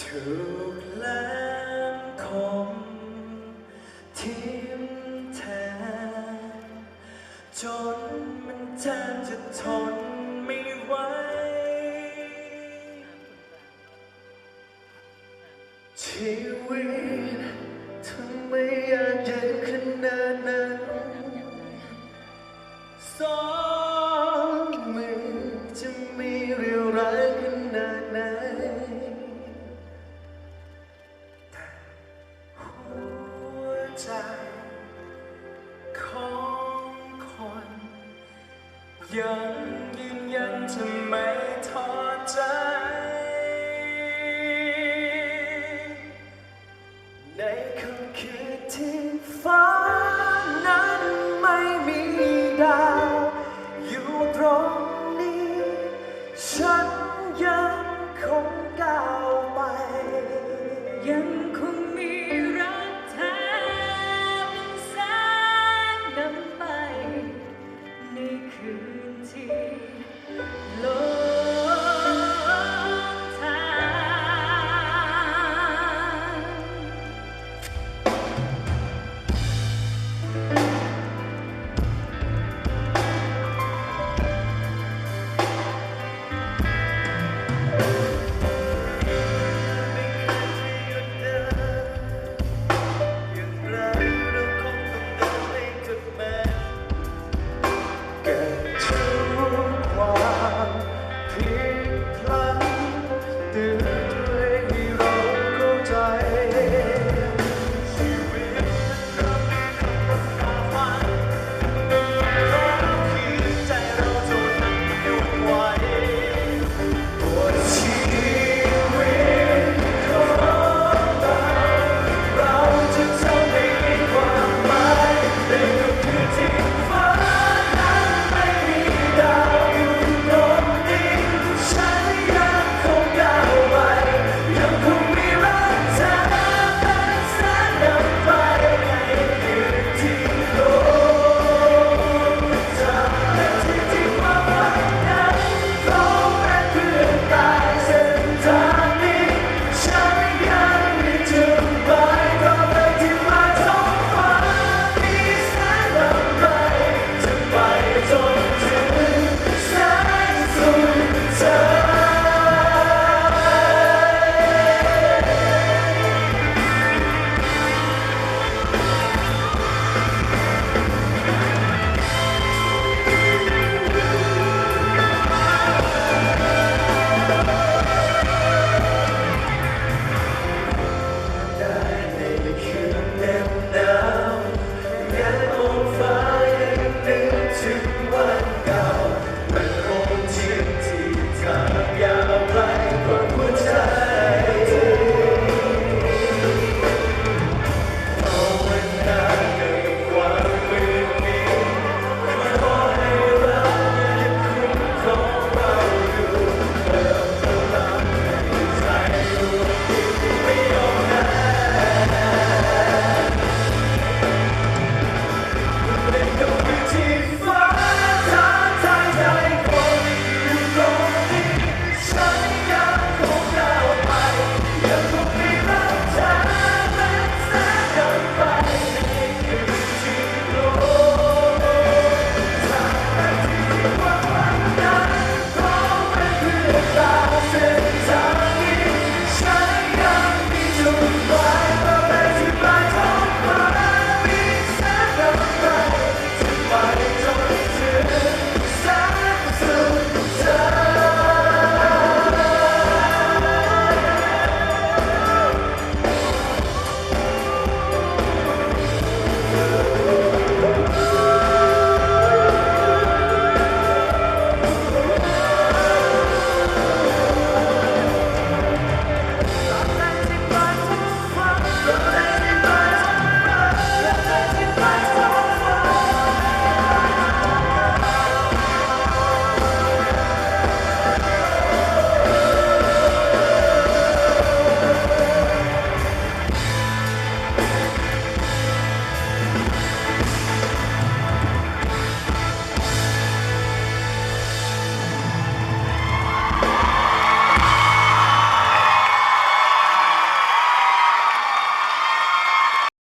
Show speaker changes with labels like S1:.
S1: ถูกแหลมคมทิ่มแทงจนมันแทบจะทนไม่ไหว ชีวิตทำไมอยากเย็นข ยังยืนยันทำไม